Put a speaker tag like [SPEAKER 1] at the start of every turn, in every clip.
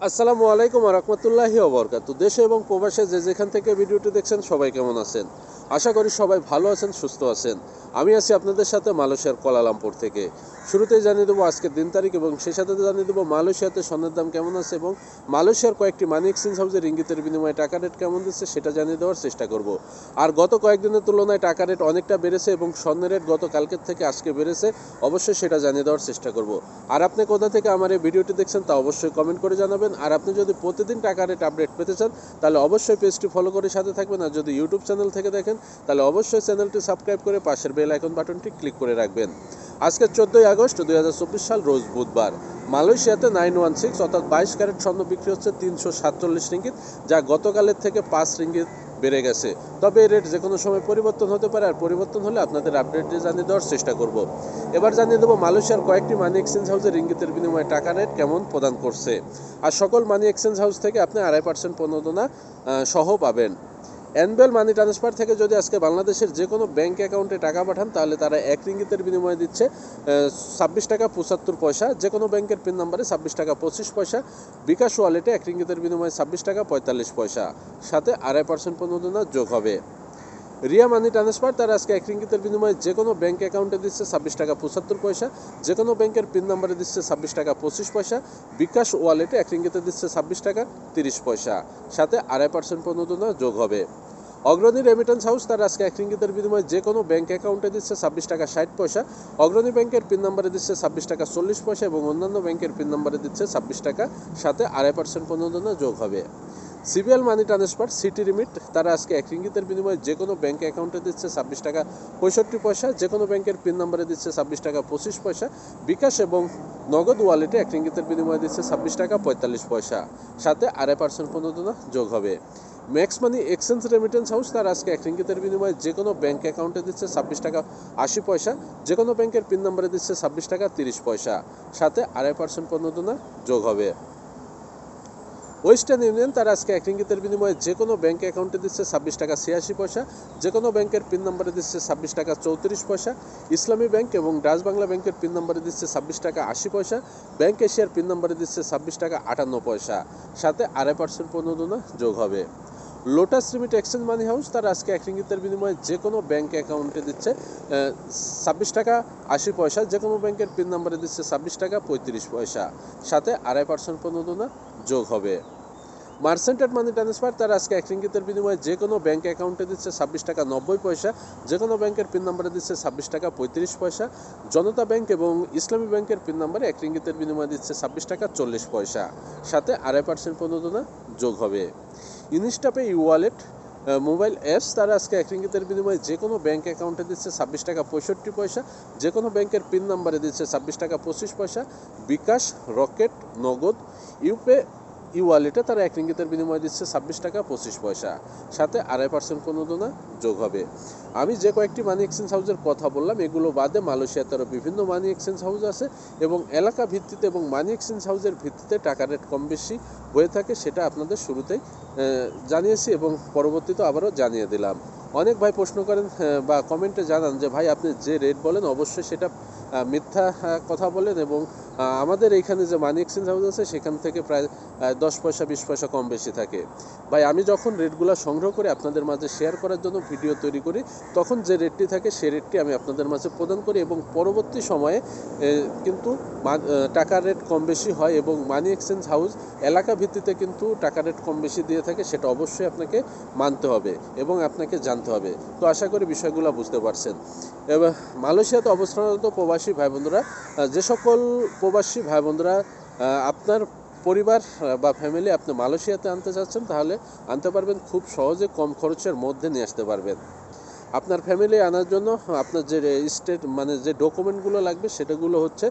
[SPEAKER 1] আসসালামু আলাইকুম রহমতুল্লাহি ওবরকাত দেশে এবং প্রবাসে যে যেখান থেকে ভিডিওটি দেখছেন সবাই কেমন আছেন? আশা করি সবাই ভালো আছেন, সুস্থ আছেন। আমি আছি আপনাদের সাথে মালয়েশিয়ার কোলালামপুর থেকে। শুরুতেই জানিয়ে দেবো আজকের দিন তারিখ এবং সেই সাথে জানিয়ে দেবো মালয়েশিয়াতে স্বর্ণের দাম কেমন আছে এবং মালয়েশিয়ার কয়েকটি মানি এক্সচেঞ্জ হাউসের ইঙ্গিতের বিনিময়ে টাকা রেট কেমন দিচ্ছে সেটা জানিয়ে দেওয়ার চেষ্টা করব। আর গত কয়েকদিনের তুলনায় টাকা রেট অনেকটা বেড়েছে এবং স্বর্ণের রেট গত কালকের থেকে আজকে বেড়েছে, অবশ্যই সেটা জানিয়ে দেওয়ার চেষ্টা করব। আর আপনি কোথা থেকে আমার এই ভিডিওটি দেখছেন তা অবশ্যই কমেন্ট করে জানাবেন। আর আপনি যদি প্রতিদিন টাকা রেট আপডেট পেতে চান, তাহলে অবশ্যই পেজটি ফলো করে সাথে থাকবেন। আর যদি ইউটিউব চ্যানেল থেকে দেখেন তাহলে অবশ্যই চ্যানেলটি সাবস্ক্রাইব করে পাশের বেল আইকন বাটনটি ক্লিক করে রাখবেন। আজকে চোদ্দোই আগস্ট দুই সাল রোজ বুধবার। মালয়েশিয়াতে নাইন ওয়ান সিক্স অর্থাৎ বাইশ ক্যারেট স্বর্ণ বিক্রি হচ্ছে তিনশো সাতচল্লিশ রিঙ্গিত যা গতকালের থেকে পাঁচ রিঙ্গিত বেড়ে গেছে। তবে এই রেট যে কোনো সময় পরিবর্তন হতে পারে আর পরিবর্তন হলে আপনাদের আপডেট জানিয়ে দেওয়ার চেষ্টা করব। এবার জানিয়ে দেবো মালয়েশিয়ার কয়েকটি মানি এক্সচেঞ্জ হাউসের রিঙ্গিতের বিনিময়ে টাকা রেট কেমন প্রদান করছে। আর সকল মানি এক্সচেঞ্জ হাউস থেকে আপনি আড়াই পার্সেন্ট আহ, সহ পাবেন। অ্যানবেল মানি ট্রান্সফার থেকে যদি আজকে বাংলাদেশের যে কোনো ব্যাংক অ্যাকাউন্টে টাকা পাঠান, তাহলে তারা এক রিঙ্গিতের বিনিময়ে দিচ্ছে ছাব্বিশ টাকা পঁচাত্তর পয়সা। যে কোনো ব্যাংকের পিন নাম্বারে ছাব্বিশ টাকা পঁচিশ পয়সা। বিকাশ ওয়ালেটে এক রিঙ্গিতের বিনিময়ে ছাব্বিশ টাকা পঁয়তাল্লিশ পয়সা। সাথে আড়াই পার্সেন্ট প্রণোদনা যোগ হবে। রিয়া মানি ট্রান্সফার, তারা আজকে এক রিঙ্গিতের বিনিময়ে যে কোনো ব্যাংক অ্যাকাউন্টে দিচ্ছে ছাব্বিশ টাকা পঁচাত্তর পয়সা। যে কোনো ব্যাংকের পিন নাম্বারে দিচ্ছে ছাব্বিশ টাকা পঁচিশ পয়সা। বিকাশ ওয়ালেটে এক রিঙ্গিতে দিচ্ছে ছাব্বিশ টাকা তিরিশ পয়সা। সাথে আড়াই পার্সেন্ট প্রণোদনা যোগ হবে। অগ্রণী রেমিটেন্স হাউস তার আজকে এক রিঙ্গিতের বিনিময়ে যে কোনো ব্যাঙ্ক অ্যাকাউন্টে দিচ্ছে ছাব্বিশ টাকা ষাট পয়সা। অগ্রণী ব্যাংকের পিন নাম্বারে দিচ্ছে ছাব্বিশ টাকা চল্লিশ পয়সা এবং অন্যান্য ব্যাংকের পিন নাম্বারে দিচ্ছে ছাব্বিশ টাকা সাথে আড়াই পার্সেন্ট পর্যন্ত যোগ হবে। CBL money transfer, city limit তারা আজকে এক রিঙ্গিতের বিনিময়ে যে কোনো ব্যাঙ্ক অ্যাকাউন্টে দিচ্ছে ছাব্বিশ টাকা পঁয়ষট্টি পয়সা যে কোনো ব্যাংকের পিন নাম্বারে দিচ্ছে ছাব্বিশ টাকা পঁচিশ পয়সা, বিকাশ এবং নগদ ওয়ালেটে এক রিঙ্গিতের বিনিময়ে দিচ্ছে ছাব্বিশ টাকা পঁয়তাল্লিশ পয়সা। সাথে আড়াই পার্সেন্ট প্রণোদনা যোগ হবে। Max money exchange remittance house, তার আজকে এক রিঙ্গিতের বিনিময়ে যে কোনো ব্যাংক অ্যাকাউন্টে দিচ্ছে ছাব্বিশ টাকা আশি পয়সা যে কোনো ব্যাংকের পিন নাম্বারে দিচ্ছে ছাব্বিশ টাকা তিরিশ পয়সা। সাথে আড়াই পার্সেন্ট প্রণোদনা যোগ হবে। ওয়েস্টার্ন ইউনিয়ন তার আজকে এক রিঙ্গিতের বিনিময়ে যে কোনো ব্যাংক অ্যাকাউন্টে দিচ্ছে ছাব্বিশ টাকা ছিয়াশি পয়সা যে কোনো ব্যাংকের পিন নাম্বারে দিচ্ছে ছাব্বিশ টাকা চৌত্রিশ পয়সা, ইসলামী ব্যাংক এবং ডাচ বাংলা ব্যাংকের পিন নাম্বারে দিচ্ছে ছাব্বিশ টাকা আশি পয়সা ব্যাংক এশিয়ার পিন নাম্বারে দিচ্ছে ছাব্বিশ টাকা আটান্ন পয়সা। সাথে আড়াই পার্সেন্ট প্রণোদনা যোগ হবে। Lotus limit exchange money house তার আজকে এক রিঙ্গিতের বিনিময়ে যে কোনো ব্যাংক অ্যাকাউন্টে দিচ্ছে ছাব্বিশ টাকা আশি পয়সা যে কোনো ব্যাংকের পিন নাম্বারে দিচ্ছে ছাব্বিশ টাকা পঁয়ত্রিশ পয়সা। সাথে আড়াই পার্সেন্ট প্রণোদনা যোগ হবে। মার্সেন্টেড মানি ট্রান্সফার তার আজকে এক রিঙ্গিতের বিনিময়ে যে কোনো ব্যাংক অ্যাকাউন্টে দিচ্ছে ছাব্বিশ টাকা নব্বই পয়সা যে কোনো ব্যাংকের পিন নাম্বারে দিচ্ছে ছাব্বিশ টাকা পঁয়ত্রিশ পয়সা, জনতা ব্যাংক এবং ইসলামী ব্যাংকের পিন নাম্বারে এক রিঙ্গিতের বিনিময়ে দিচ্ছে ছাব্বিশ টাকা চল্লিশ পয়সা। সাথে আড়াই পার্সেন্ট প্রণোদনা যোগ হবে। Instapay e wallet mobile apps তারা আজকে এক রিঙ্গিতের বিনিময়ে যে কোনো ব্যাঙ্ক অ্যাকাউন্টে দিচ্ছে ছাব্বিশ টাকা পঁয়ষট্টি পয়সা যে কোনো ব্যাংকের পিন নাম্বারে দিচ্ছে ছাব্বিশ টাকা পঁচিশ পয়সা, বিকাশ, রকেট, নগদ, ইউপে ই ওয়ালেটে তারা এক রিঙ্গিতের বিনিময়ে দিচ্ছে ছাব্বিশ টাকা পঁচিশ পয়সা। সাথে আড়াই পার্সেন্ট কোনো প্রণোদনা যোগ হবে। আমি যে কয়েকটি মানি এক্সচেঞ্জ হাউসের কথা বললাম, এগুলো বাদে মালয়েশিয়াতে আরও বিভিন্ন মানি এক্সচেঞ্জ হাউস আছে এবং এলাকা ভিত্তিতে এবং মানি এক্সচেঞ্জ হাউসের ভিত্তিতে টাকা রেট কম বেশি হয়ে থাকে সেটা আপনাদের শুরুতেই জানিয়েছি এবং পরবর্তীতে আবারও জানিয়ে দিলাম। অনেক ভাই প্রশ্ন করেন বা কমেন্টে জানান যে, ভাই, আপনি যে রেট বলেন, অবশ্যই সেটা মিথ্যা কথা বলেন এবং আমাদের এইখানে যে মানি এক্সচেঞ্জ হাউস আছে, সেখান থেকে প্রায় দশ পয়সা, বিশ পয়সা কম বেশি থাকে। ভাই, আমি যখন রেটগুলো সংগ্রহ করে, আপনাদের মাঝে শেয়ার করার জন্য ভিডিও তৈরি করি, তখন যে রেটটি থাকে সেই রেটটি আমি আপনাদের মাঝে প্রদান করি এবং পরবর্তী সময়ে কিন্তু টাকার রেট কম বেশি হয় এবং মানি এক্সচেঞ্জ হাউস এলাকা ভিত্তিতে কিন্তু টাকা রেট কম বেশি দিয়ে থাকে, সেটা অবশ্যই আপনাকে মানতে হবে এবং আপনাকে জানতে হবে। তো আশা করি বিষয়গুলো বুঝতে পারছেন। এবার মালয়েশিয়াতে অবস্থানরত প্রবাসী ভাই বোনরা যে সকল প্রবাসী ভাই বোনরা আপনার পরিবার বা ফ্যামিলি আপনি মালয়েশিয়াতে আনতে চাচ্ছেন তাহলে আনতে পারবেন খুব সহজে কম খরচের মধ্যে নিয়ে আসতে পারবেন। আপনার ফ্যামিলি আনার জন্য আপনার যে স্টেট মানে যে ডকুমেন্টগুলো লাগবে সেটাগুলো হচ্ছে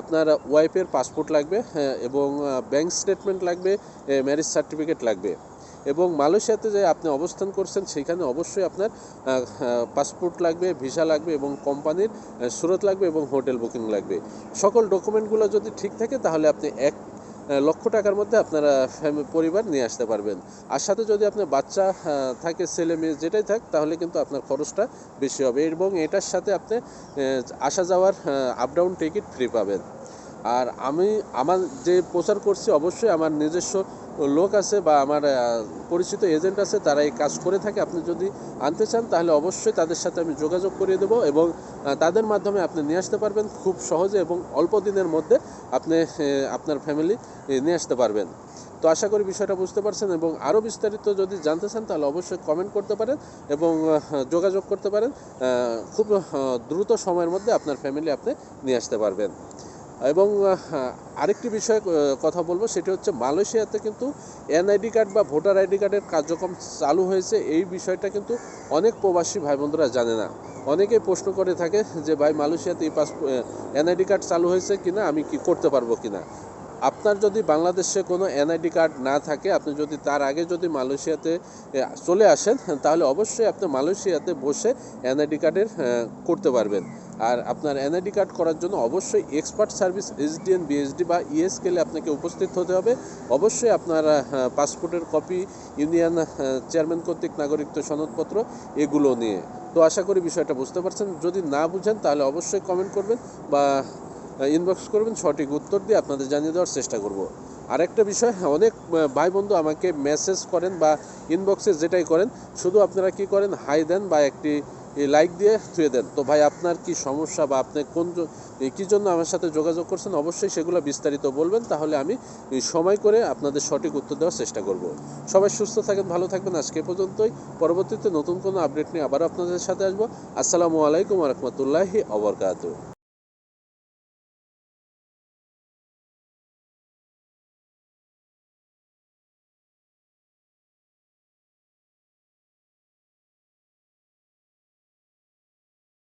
[SPEAKER 1] আপনার ওয়াইফের পাসপোর্ট লাগবে হ্যাঁ, এবং ব্যাংক স্টেটমেন্ট লাগবে ম্যারেজ সার্টিফিকেট লাগবে। এবং মালয়েশিয়াতে যে আপনি অবস্থান করছেন, সেখানে অবশ্যই আপনার পাসপোর্ট লাগবে ভিসা লাগবে এবং কোম্পানির সুরত লাগবে এবং হোটেল বুকিং লাগবে। সকল ডকুমেন্টগুলো যদি ঠিক থাকে, তাহলে আপনি এক লক্ষ টাকার মধ্যে আপনারা পরিবার নিয়ে আসতে পারবেন। আর সাথে যদি আপনার বাচ্চা থাকে, ছেলে মেয়ে যেটাই থাক, তাহলে কিন্তু আপনার খরচটা বেশি হবে এবং এটার সাথে আপনি আসা যাওয়ার আপ ডাউন টিকিট ফ্রি পাবেন। আর আমি আমার যে প্রচার করছি, অবশ্যই আমার নিজস্ব লোক আছে বা আমার পরিচিত এজেন্ট আছে, তারা এই কাজ করে থাকে। আপনি যদি আনতে চান, তাহলে অবশ্যই তাদের সাথে আমি যোগাযোগ করিয়ে দেবো এবং তাদের মাধ্যমে আপনি নিয়ে আসতে পারবেন খুব সহজে এবং অল্প দিনের মধ্যে আপনি আপনার ফ্যামিলি নিয়ে আসতে পারবেন। তো আশা করি বিষয়টা বুঝতে পারছেন এবং আরও বিস্তারিত যদি জানতে চান, তাহলে অবশ্যই কমেন্ট করতে পারেন এবং যোগাযোগ করতে পারেন। খুব দ্রুত সময়ের মধ্যে আপনার ফ্যামিলি আপনি নিয়ে আসতে পারবেন। এবং আরেকটি বিষয়ে কথা বলব, সেটি হচ্ছে মালয়েশিয়াতে কিন্তু এনআইডি কার্ড বা ভোটার আইডি কার্ডের কার্যক্রম চালু হয়েছে। এই বিষয়টা কিন্তু অনেক প্রবাসী ভাই বন্ধুরা জানে না। অনেকেই প্রশ্ন করে থাকে যে, ভাই, মালয়েশিয়াতে এই পাসপোর্ট এনআইডি কার্ড চালু হয়েছে কিনা? আমি কি করতে পারব কিনা? আপনার যদি বাংলাদেশে কোনো এনআইডি কার্ড না থাকে, আপনি যদি তার আগে যদি মালয়েশিয়াতে চলে আসেন, তাহলে অবশ্যই আপনি মালয়েশিয়াতে বসে এনআইডি কার্ডের করতে পারবেন। আর আপনার এনআইডি কার্ড করার জন্য অবশ্যই এক্সপার্ট সার্ভিস এসডিএন বিএসডি বা ইএসকেলে আপনাকে উপস্থিত হতে হবে। অবশ্যই আপনার পাসপোর্টের কপি ইউনিয়ন চেয়ারম্যান কর্তৃক নাগরিকত্ব সনদপত্র এগুলো নিয়ে। তো আশা করি বিষয়টা বুঝতে পারছেন। যদি না বুঝেন তাহলে অবশ্যই কমেন্ট করবেন বা ইনবক্স করবেন। সঠিক উত্তর দিয়ে আপনাদের জানিয়ে দেওয়ার চেষ্টা করব। আরেকটা বিষয় অনেক ভাই বন্ধু আমাকে মেসেজ করেন বা ইনবক্সে যেটাই করেন, শুধু আপনারা কি করেন? হাই দেন বা একটি লাইক দিয়ে ছুঁয়ে দেন। তো ভাই, আপনার কি সমস্যা বা আপনি কোন কী জন্য আমার সাথে যোগাযোগ করছেন? অবশ্যই সেগুলো বিস্তারিত বলবেন, তাহলে আমি সময় করে আপনাদের সঠিক উত্তর দেওয়ার চেষ্টা করব। সবাই সুস্থ থাকেন, ভালো থাকবেন আজকে পর্যন্তই। পরবর্তীতে নতুন কোনো আপডেট নিয়ে আবার আপনাদের সাথে আসব। আসসালামু আলাইকুম রহমতুল্লাহি অবরকাত